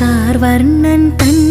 கார்வர்ணன் தன்